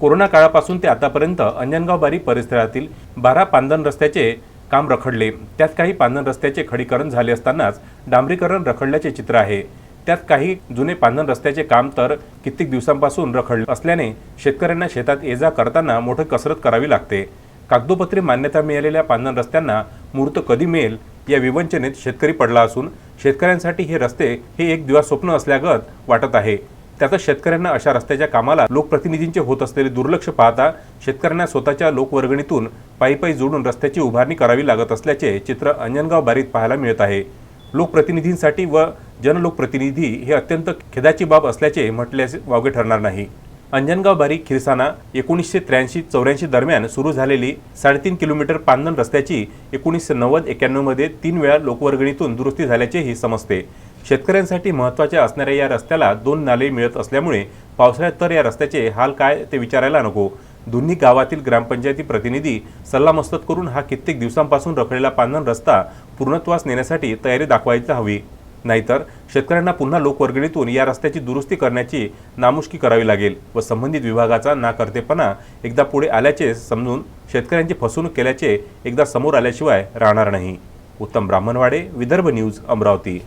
Corona काळापासून ते आतापर्यंत अंजनगावबारी परिसरातील बारा पांदन रस्त्याचे काम रखडले. त्यात काही पांदन रस्त्याचे खडीकरण झाले असतानाच डांबरीकरण रखडल्याचे चित्र आहे. त्यात काही जुने पांदन रस्त्याचे काम तर कित्येक दिवसांपासून रखडले असल्याने शेतकऱ्यांना शेतात ये जा करताना मोठी कसरत करावी लागते. कागदोपत्री मान्यता मिळालेल्या पांदन रस्त्यांना मुहूर्त कधी मिळेल या विवंचनेत शेतकरी पडला असून शेतकऱ्यांसाठी हे रस्ते हे एक दिवस स्वप्न असल्यागत वाटत आहे. त्यातच शेतकऱ्यांना अशा रस्त्याच्या कामाला लोकप्रतिनिधींचे होत असलेले दुर्लक्ष पाहता शेतकऱ्यांना स्वतःच्या लोकवर्गणीतून पायी पायी जोडून रस्त्याची उभारणी करावी लागत असल्याचे चित्र अंजनगाव बारीत पाहायला मिळत आहे. लोकप्रतिनिधींसाठी व जनलोकप्रतिनिधी हे अत्यंत खेदाची बाब असल्याचे म्हटल्याचे वावगे ठरणार नाही. अंजनगाव बारी खिरसाना एकोणीसशे त्र्याऐंशी चौऱ्याऐंशी दरम्यान सुरू झालेली साडेतीन किलोमीटर पांदन रस्त्याची एकोणीसशे नव्वद एक्क्याण्णवमध्ये तीन वेळा लोकवर्गणीतून दुरुस्ती झाल्याचेही समजते. शेतकऱ्यांसाठी महत्त्वाच्या असणाऱ्या या रस्त्याला दोन नाले मिळत असल्यामुळे पावसाळ्यात तर या रस्त्याचे हाल काय ते विचारायला नको. दोन्ही गावातील ग्रामपंचायती प्रतिनिधी सल्लामसलत करून हा कित्येक दिवसांपासून रखडलेला पांदन रस्ता पूर्णत्वास नेण्यासाठी तयारी दाखवायला हवी. नाहीतर शेतकऱ्यांना पुन्हा लोकवर्गणीतून या रस्त्याची दुरुस्ती करण्याची नामुष्की करावी लागेल व संबंधित विभागाचा नाकर्तेपणा एकदा पुढे आल्याचे समजून शेतकऱ्यांची फसवणूक केल्याचे एकदा समोर आल्याशिवाय राहणार नाही. उत्तम ब्राह्मणवाडे विदर्भ न्यूज अमरावती.